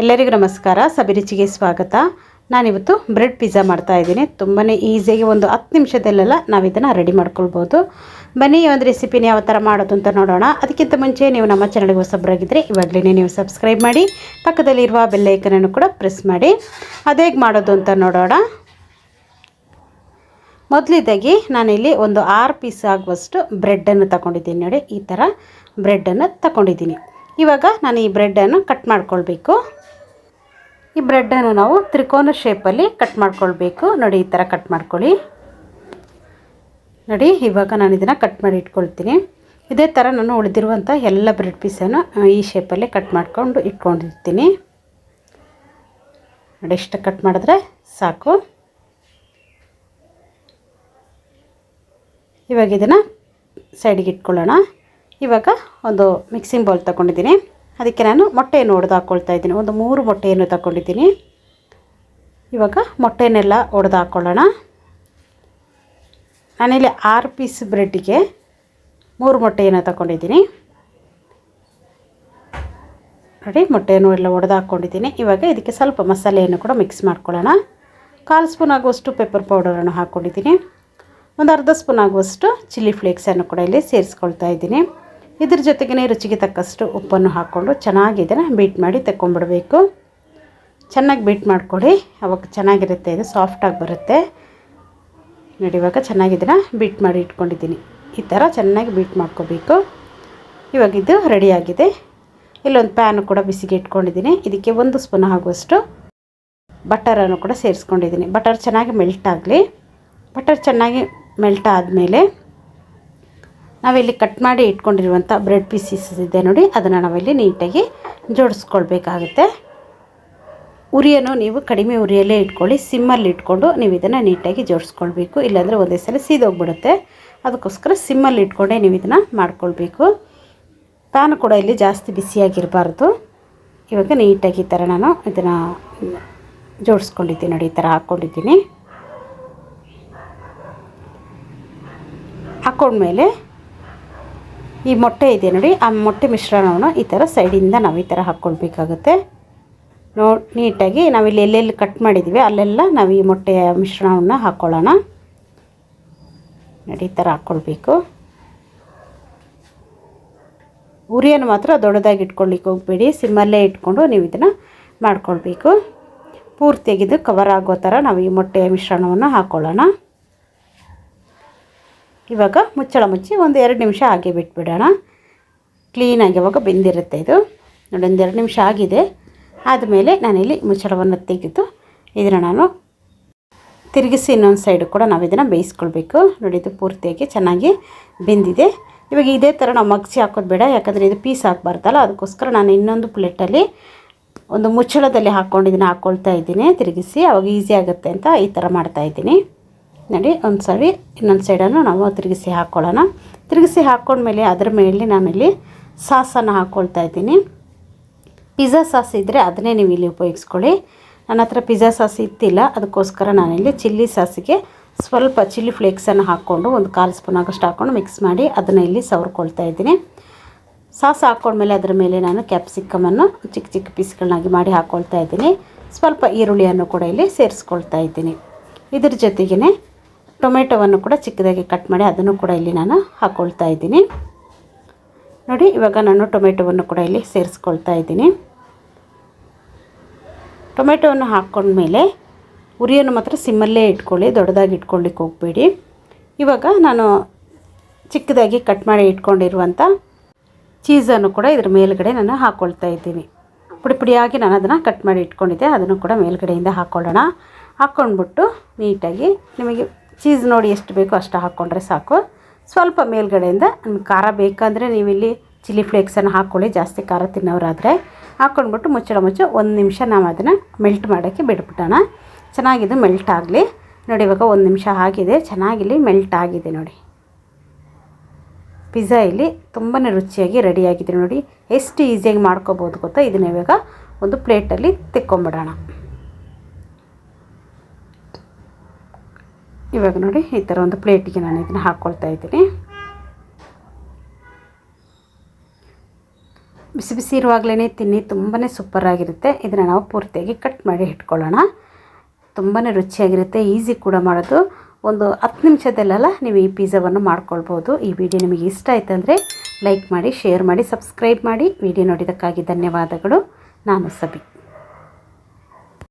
ಎಲ್ಲರಿಗೂ ನಮಸ್ಕಾರ. ಸಬಿರುಚಿಗೆ ಸ್ವಾಗತ. ನಾನಿವತ್ತು ಬ್ರೆಡ್ ಪಿಜ್ಜಾ ಮಾಡ್ತಾ ಇದ್ದೀನಿ. ತುಂಬಾ ಈಸಿಯಾಗಿ ಒಂದು ಹತ್ತು ನಿಮಿಷದಲ್ಲೆಲ್ಲ ನಾವು ಇದನ್ನು ರೆಡಿ ಮಾಡ್ಕೊಳ್ಬೋದು. ಬನ್ನಿ, ಈ ಒಂದು ರೆಸಿಪಿನ ಯಾವ ಥರ ಮಾಡೋದು ಅಂತ ನೋಡೋಣ. ಅದಕ್ಕಿಂತ ಮುಂಚೆ ನೀವು ನಮ್ಮ ಚಾನಲ್ಗೆ ಹೊಸಬ್ರಾಗಿದ್ದರೆ ಇವಾಗಲೇ ನೀವು ಸಬ್ಸ್ಕ್ರೈಬ್ ಮಾಡಿ, ಪಕ್ಕದಲ್ಲಿರುವ ಬೆಲ್ಲೈಕನನ್ನು ಕೂಡ ಪ್ರೆಸ್ ಮಾಡಿ. ಅದೇಗೆ ಮಾಡೋದು ಅಂತ ನೋಡೋಣ. ಮೊದಲಿದ್ದಾಗಿ ನಾನಿಲ್ಲಿ ಒಂದು ಆರು ಪೀಸ್ ಆಗುವಷ್ಟು ಬ್ರೆಡ್ಡನ್ನು ತಗೊಂಡಿದ್ದೀನಿ ನೋಡಿ. ಈ ಥರ ಬ್ರೆಡ್ಡನ್ನು ತಗೊಂಡಿದ್ದೀನಿ. ಇವಾಗ ನಾನು ಈ ಬ್ರೆಡ್ಡನ್ನು ಕಟ್ ಮಾಡ್ಕೊಳ್ಬೇಕು. ಈ ಬ್ರೆಡ್ಡನ್ನು ನಾವು ತ್ರಿಕೋನ ಶೇಪಲ್ಲಿ ಕಟ್ ಮಾಡ್ಕೊಳ್ಬೇಕು. ನೋಡಿ, ಈ ಥರ ಕಟ್ ಮಾಡ್ಕೊಳ್ಳಿ. ನೋಡಿ, ಇವಾಗ ನಾನು ಇದನ್ನು ಕಟ್ ಮಾಡಿ ಇಟ್ಕೊಳ್ತೀನಿ. ಇದೇ ಥರ ನಾನು ಉಳಿದಿರುವಂಥ ಎಲ್ಲ ಬ್ರೆಡ್ ಪೀಸನ್ನು ಈ ಶೇಪಲ್ಲಿ ಕಟ್ ಮಾಡಿಕೊಂಡು ಇಟ್ಕೊಂಡಿರ್ತೀನಿ. ನೋಡಿ, ಇಷ್ಟು ಕಟ್ ಮಾಡಿದ್ರೆ ಸಾಕು. ಇವಾಗ ಇದನ್ನು ಸೈಡಿಗೆ ಇಟ್ಕೊಳ್ಳೋಣ. ಇವಾಗ ಒಂದು ಮಿಕ್ಸಿಂಗ್ ಬೌಲ್ ತಗೊಂಡಿದ್ದೀನಿ. ಅದಕ್ಕೆ ನಾನು ಮೊಟ್ಟೆಯನ್ನು ಒಡೆದು ಹಾಕ್ಕೊಳ್ತಾ ಇದ್ದೀನಿ. ಒಂದು ಮೂರು ಮೊಟ್ಟೆಯನ್ನು ತಗೊಂಡಿದ್ದೀನಿ. ಇವಾಗ ಮೊಟ್ಟೆನೆಲ್ಲ ಒಡೆದು ಹಾಕ್ಕೊಳ್ಳೋಣ ನಾನಿಲ್ಲಿ ಆರು ಪೀಸ್ ಬ್ರೆಡ್ಡಿಗೆ ಮೂರು ಮೊಟ್ಟೆಯನ್ನು ತಗೊಂಡಿದ್ದೀನಿ. ನೋಡಿ ಮೊಟ್ಟೆಯನ್ನು ಎಲ್ಲ ಒಡೆದು ಹಾಕ್ಕೊಂಡಿದ್ದೀನಿ ಇವಾಗ ಇದಕ್ಕೆ ಸ್ವಲ್ಪ ಮಸಾಲೆಯನ್ನು ಕೂಡ ಮಿಕ್ಸ್ ಮಾಡ್ಕೊಳ್ಳೋಣ. ಕಾಲು ಸ್ಪೂನ್ ಆಗುವಷ್ಟು ಪೆಪ್ಪರ್ ಪೌಡರನ್ನು ಹಾಕ್ಕೊಂಡಿದ್ದೀನಿ ಒಂದು ಅರ್ಧ ಸ್ಪೂನ್ ಆಗುವಷ್ಟು ಚಿಲ್ಲಿ ಫ್ಲೇಕ್ಸನ್ನು ಕೂಡ ಇಲ್ಲಿ ಸೇರಿಸ್ಕೊಳ್ತಾ ಇದ್ದೀನಿ. ಇದ್ರ ಜೊತೆಗೇ ರುಚಿಗೆ ತಕ್ಕಷ್ಟು ಉಪ್ಪನ್ನು ಹಾಕ್ಕೊಂಡು ಚೆನ್ನಾಗಿ ಇದನ್ನು ಬೀಟ್ ಮಾಡಿ ತಕ್ಕೊಂಡ್ಬಿಡಬೇಕು ಚೆನ್ನಾಗಿ ಬೀಟ್ ಮಾಡಿಕೊಡಿ ಅವಾಗ ಚೆನ್ನಾಗಿರುತ್ತೆ, ಇದು ಸಾಫ್ಟಾಗಿ ಬರುತ್ತೆ. ನೋಡಿ, ಇವಾಗ ಚೆನ್ನಾಗಿ ಇದನ್ನು ಬೀಟ್ ಮಾಡಿ ಇಟ್ಕೊಂಡಿದ್ದೀನಿ. ಈ ಥರ ಚೆನ್ನಾಗಿ ಬೀಟ್ ಮಾಡ್ಕೋಬೇಕು. ಇವಾಗ ಇದು ರೆಡಿಯಾಗಿದೆ ಇಲ್ಲೊಂದು ಪ್ಯಾನು ಕೂಡ ಬಿಸಿಗೆ ಇಟ್ಕೊಂಡಿದ್ದೀನಿ. ಇದಕ್ಕೆ ಒಂದು ಸ್ಪೂನ್ ಆಗುವಷ್ಟು ಬಟರನ್ನು ಕೂಡ ಸೇರಿಸ್ಕೊಂಡಿದ್ದೀನಿ. ಬಟರ್ ಚೆನ್ನಾಗಿ ಮೆಲ್ಟ್ ಆಗಲಿ. ಬಟರ್ ಚೆನ್ನಾಗಿ ಮೆಲ್ಟ್ ಆದಮೇಲೆ ನಾವಿಲ್ಲಿ ಕಟ್ ಮಾಡಿ ಇಟ್ಕೊಂಡಿರುವಂಥ ಬ್ರೆಡ್ ಪೀಸಸ್ ಇದೆ ನೋಡಿ. ಅದನ್ನು ನಾವಿಲ್ಲಿ ನೀಟಾಗಿ ಜೋಡಿಸ್ಕೊಳ್ಬೇಕಾಗುತ್ತೆ. ಉರಿಯನ್ನು ನೀವು ಕಡಿಮೆ ಉರಿಯಲ್ಲೇ ಇಟ್ಕೊಳ್ಳಿ. ಸಿಮ್ಮಲ್ಲಿ ಇಟ್ಕೊಂಡು ನೀವು ಇದನ್ನು ನೀಟಾಗಿ ಜೋಡಿಸ್ಕೊಳ್ಬೇಕು. ಇಲ್ಲಾಂದರೆ ಒಂದೇ ಸಲ ಸೀದೋಗ್ಬಿಡುತ್ತೆ. ಅದಕ್ಕೋಸ್ಕರ ಸಿಮ್ಮಲ್ಲಿ ಇಟ್ಕೊಂಡೇ ನೀವು ಇದನ್ನು ಮಾಡ್ಕೊಳ್ಬೇಕು. ಪ್ಯಾನ್ ಕೂಡ ಇಲ್ಲಿ ಜಾಸ್ತಿ ಬಿಸಿಯಾಗಿರಬಾರ್ದು ಇವಾಗ ನೀಟಾಗಿ ಈ ಥರ ನಾನು ಇದನ್ನು ಜೋಡಿಸ್ಕೊಂಡಿದ್ದೀನಿ ನೋಡಿ, ಈ ಥರ ಹಾಕ್ಕೊಂಡಿದ್ದೀನಿ ಹಾಕ್ಕೊಂಡ್ಮೇಲೆ ಈ ಮೊಟ್ಟೆ ಇದೆ ನೋಡಿ, ಆ ಮೊಟ್ಟೆ ಮಿಶ್ರಣವನ್ನು ಈ ಥರ ಸೈಡಿಂದ ನಾವು ಈ ಥರ ಹಾಕ್ಕೊಳ್ಬೇಕಾಗುತ್ತೆ ನೋ, ನೀಟಾಗಿ ನಾವಿಲ್ಲಿ ಎಲ್ಲೆಲ್ಲಿ ಕಟ್ ಮಾಡಿದ್ದೀವಿ ಅಲ್ಲೆಲ್ಲ ನಾವು ಈ ಮೊಟ್ಟೆಯ ಮಿಶ್ರಣವನ್ನು ಹಾಕ್ಕೊಳ್ಳೋಣ ನೋಡಿ, ಈ ಥರ ಹಾಕ್ಕೊಳ್ಬೇಕು ಉರಿಯನ್ನು ಮಾತ್ರ ದೊಡ್ಡದಾಗಿ ಇಟ್ಕೊಳ್ಳಿಕ್ಕೆ ಹೋಗಬೇಡಿ, ಸಿಮ್ಮಲ್ಲೇ ಇಟ್ಕೊಂಡು ನೀವು ಇದನ್ನು ಮಾಡ್ಕೊಳ್ಬೇಕು. ಪೂರ್ತಿಯಾಗಿದ್ದು ಕವರ್ ಆಗೋ ಥರ ನಾವು ಈ ಮೊಟ್ಟೆಯ ಮಿಶ್ರಣವನ್ನು ಹಾಕ್ಕೊಳ್ಳೋಣ ಇವಾಗ ಮುಚ್ಚಳ ಮುಚ್ಚಿ ಒಂದು ಎರಡು ನಿಮಿಷ ಹಾಗೆ ಬಿಟ್ಬಿಡೋಣ. ಕ್ಲೀನಾಗಿ ಇವಾಗ ಬೆಂದಿರುತ್ತೆ ಇದು. ನೋಡಿ, ಒಂದು ಎರಡು ನಿಮಿಷ ಆಗಿದೆ. ಆದಮೇಲೆ ನಾನಿಲ್ಲಿ ಮುಚ್ಚಳವನ್ನು ತೆಗೆದು ಇದನ್ನು ನಾನು ತಿರುಗಿಸಿ ಇನ್ನೊಂದು ಸೈಡು ಕೂಡ ನಾವು ಇದನ್ನು ಬೇಯಿಸ್ಕೊಳ್ಬೇಕು. ನೋಡಿ, ಇದು ಪೂರ್ತಿಯಾಗಿ ಚೆನ್ನಾಗಿ ಬೆಂದಿದೆ. ಇವಾಗ ಇದೇ ಥರ ನಾವು ಮಗ್ಸಿ ಹಾಕೋದು ಬೇಡ. ಯಾಕಂದರೆ ಇದು ಪೀಸ್ ಹಾಕಬಾರ್ದಲ್ಲ ಅದಕ್ಕೋಸ್ಕರ ನಾನು ಇನ್ನೊಂದು ಪ್ಲೇಟಲ್ಲಿ ಒಂದು ಮುಚ್ಚಳದಲ್ಲಿ ಹಾಕ್ಕೊಂಡು ಇದನ್ನು ಹಾಕ್ಕೊಳ್ತಾ ಇದ್ದೀನಿ. ತಿರುಗಿಸಿ, ಅವಾಗ ಈಸಿ ಆಗುತ್ತೆ ಅಂತ ಈ ಥರ ಮಾಡ್ತಾಯಿದ್ದೀನಿ ನೋಡಿ, ಒಂದು ಸರಿ, ಇನ್ನೊಂದು ಸೈಡನ್ನು ನಾವು ತಿರುಗಿಸಿ ಹಾಕ್ಕೊಳ್ಳೋಣ ತಿರುಗಿಸಿ ಹಾಕ್ಕೊಂಡ್ಮೇಲೆ ಅದರ ಮೇಲೆ ನಾನಿಲ್ಲಿ ಸಾಸನ್ನು ಹಾಕ್ಕೊಳ್ತಾ ಇದ್ದೀನಿ. ಪಿಜ್ಜಾ ಸಾಸ್ ಇದ್ದರೆ ಅದನ್ನೇ ನೀವು ಇಲ್ಲಿ ಉಪಯೋಗಿಸ್ಕೊಳ್ಳಿ. ನನ್ನ ಹತ್ರ ಪಿಜ್ಜಾ ಸಾಸ್ ಇತ್ತಿಲ್ಲ, ಅದಕ್ಕೋಸ್ಕರ ನಾನಿಲ್ಲಿ ಚಿಲ್ಲಿ ಸಾಸಿಗೆ ಸ್ವಲ್ಪ ಚಿಲ್ಲಿ ಫ್ಲೇಕ್ಸನ್ನು ಹಾಕ್ಕೊಂಡು ಒಂದು ಕಾಲು ಸ್ಪೂನ್ ಆಗೋಷ್ಟು ಹಾಕ್ಕೊಂಡು ಮಿಕ್ಸ್ ಮಾಡಿ ಅದನ್ನು ಇಲ್ಲಿ ಸವರ್ಕೊಳ್ತಾ ಇದ್ದೀನಿ. ಸಾಸ್ ಹಾಕ್ಕೊಂಡ್ಮೇಲೆ ಅದರ ಮೇಲೆ ನಾನು ಕ್ಯಾಪ್ಸಿಕಮನ್ನು ಚಿಕ್ಕ ಚಿಕ್ಕ ಪೀಸ್ಗಳನ್ನಾಗಿ ಮಾಡಿ ಹಾಕ್ಕೊಳ್ತಾ ಇದ್ದೀನಿ. ಸ್ವಲ್ಪ ಈರುಳ್ಳಿಯನ್ನು ಕೂಡ ಇಲ್ಲಿ ಸೇರಿಸ್ಕೊಳ್ತಾ ಇದ್ದೀನಿ. ಇದ್ರ ಜೊತೆಗೇ ಟೊಮೆಟೊವನ್ನು ಕೂಡ ಚಿಕ್ಕದಾಗಿ ಕಟ್ ಮಾಡಿ ಅದನ್ನು ಕೂಡ ಇಲ್ಲಿ ನಾನು ಹಾಕ್ಕೊಳ್ತಾ ಇದ್ದೀನಿ. ನೋಡಿ, ಇವಾಗ ನಾನು ಟೊಮೆಟೊವನ್ನು ಕೂಡ ಇಲ್ಲಿ ಸೇರಿಸ್ಕೊಳ್ತಾ ಇದ್ದೀನಿ. ಟೊಮೆಟೊವನ್ನು ಹಾಕ್ಕೊಂಡ್ಮೇಲೆ ಉರಿಯನ್ನು ಮಾತ್ರ ಸಿಮ್ಮಲ್ಲೇ ಇಟ್ಕೊಳ್ಳಿ, ದೊಡ್ಡದಾಗಿ ಇಟ್ಕೊಳ್ಳಿಕ್ಕೆ ಹೋಗಬೇಡಿ. ಇವಾಗ ನಾನು ಚಿಕ್ಕದಾಗಿ ಕಟ್ ಮಾಡಿ ಇಟ್ಕೊಂಡಿರುವಂಥ ಚೀಸನ್ನು ಕೂಡ ಇದ್ರ ಮೇಲುಗಡೆ ನಾನು ಹಾಕ್ಕೊಳ್ತಾ ಇದ್ದೀನಿ. ಪುಡಿ ಪುಡಿಯಾಗಿ ನಾನು ಅದನ್ನು ಕಟ್ ಮಾಡಿ ಇಟ್ಕೊಂಡಿದ್ದೆ, ಅದನ್ನು ಕೂಡ ಮೇಲುಗಡೆಯಿಂದ ಹಾಕ್ಕೊಳ್ಳೋಣ ಹಾಕ್ಕೊಂಡ್ಬಿಟ್ಟು ನೀಟಾಗಿ ನಿಮಗೆ ಚೀಸ್ ನೋಡಿ ಎಷ್ಟು ಬೇಕೋ ಅಷ್ಟು ಹಾಕ್ಕೊಂಡ್ರೆ ಸಾಕು. ಸ್ವಲ್ಪ ಮೇಲ್ಗಡೆಯಿಂದ ಖಾರ ಬೇಕಂದರೆ ನೀವಿಲ್ಲಿ ಚಿಲ್ಲಿ ಫ್ಲೇಕ್ಸನ್ನು ಹಾಕ್ಕೊಳ್ಳಿ ಜಾಸ್ತಿ ಖಾರ ತಿನ್ನೋರಾದರೆ. ಹಾಕ್ಕೊಂಡ್ಬಿಟ್ಟು ಮುಚ್ಚಳ ಮುಚ್ಚ ಒಂದು ನಿಮಿಷ ನಾವು ಅದನ್ನು ಮೆಲ್ಟ್ ಮಾಡೋಕ್ಕೆ ಬಿಟ್ಬಿಟ್ಟೋಣ ಚೆನ್ನಾಗಿದ್ದು ಮೆಲ್ಟ್ ಆಗಲಿ. ನೋಡಿ ಇವಾಗ ಒಂದು ನಿಮಿಷ ಆಗಿದೆ. ಚೆನ್ನಾಗಿಲ್ಲಿ ಮೆಲ್ಟ್ ಆಗಿದೆ ನೋಡಿ. ಪಿಜ್ಜಾ ಇಲ್ಲಿ ತುಂಬಾ ರುಚಿಯಾಗಿ ರೆಡಿಯಾಗಿದೆ ನೋಡಿ. ಎಷ್ಟು ಈಸಿಯಾಗಿ ಮಾಡ್ಕೋಬೋದು ಗೊತ್ತಾ? ಇದನ್ನ ಇವಾಗ ಒಂದು ಪ್ಲೇಟಲ್ಲಿ ತೆಕ್ಕೊಂಬಿಡೋಣ. ಇವಾಗ ನೋಡಿ ಈ ಥರ ಒಂದು ಪ್ಲೇಟಿಗೆ ನಾನು ಇದನ್ನು ಹಾಕ್ಕೊಳ್ತಾ ಇದ್ದೀನಿ. ಬಿಸಿ ಬಿಸಿ ಇರುವಾಗಲೇ ತಿನ್ನಿ ತುಂಬಾ ಸೂಪರಾಗಿರುತ್ತೆ ಇದನ್ನು ನಾವು ಪೂರ್ತಿಯಾಗಿ ಕಟ್ ಮಾಡಿ ಇಟ್ಕೊಳ್ಳೋಣ. ತುಂಬಾ ರುಚಿಯಾಗಿರುತ್ತೆ ಈಸಿ ಕೂಡ ಮಾಡೋದು. ಒಂದು ಹತ್ತು ನಿಮಿಷದಲ್ಲೆಲ್ಲ ನೀವು ಈ ಪಿಜ್ಜಾವನ್ನು ಮಾಡ್ಕೊಳ್ಬೋದು. ಈ ವಿಡಿಯೋ ನಿಮಗೆ ಇಷ್ಟ ಆಯ್ತಂದರೆ ಲೈಕ್ ಮಾಡಿ ಶೇರ್ ಮಾಡಿ ಸಬ್ಸ್ಕ್ರೈಬ್ ಮಾಡಿ. ವಿಡಿಯೋ ನೋಡಿದ್ದಕ್ಕಾಗಿ ಧನ್ಯವಾದಗಳು. ನಾನು ಸಬಿ.